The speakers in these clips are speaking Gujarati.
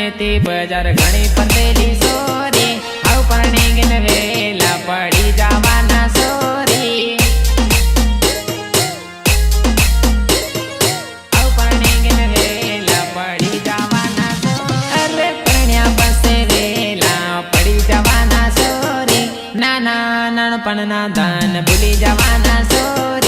ને તે બજાર ઘણી પતેલી સોરે. આવ પરણી ગન વેલા પડી જવાના સોરી. આવ પરણી ગન વેલા પડી જવાના અરે પરણ્યા પાસે વેલા પડી જવાના સોરી. નાના નાનપણના દાન ભૂલી જવાના સોરે.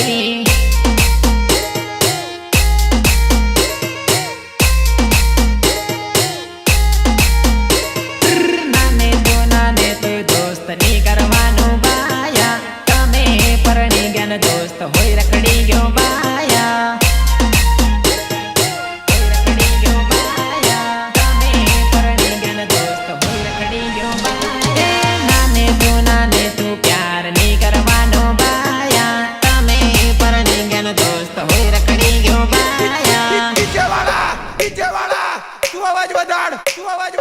આવાજ વધાડ તું આવાજ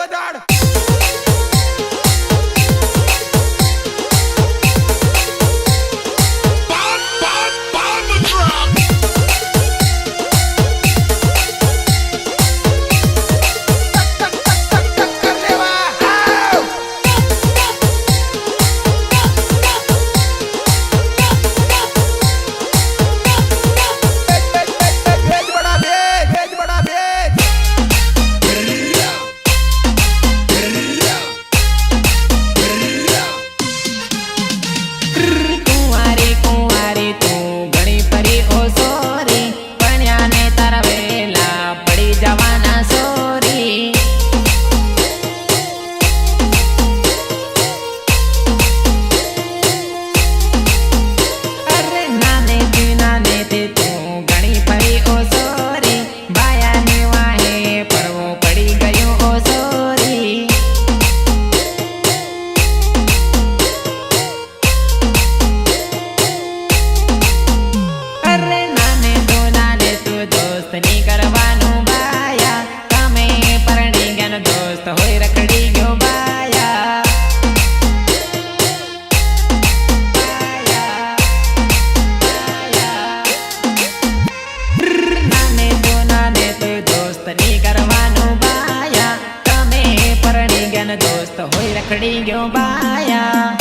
પકડી ગયો બાયા.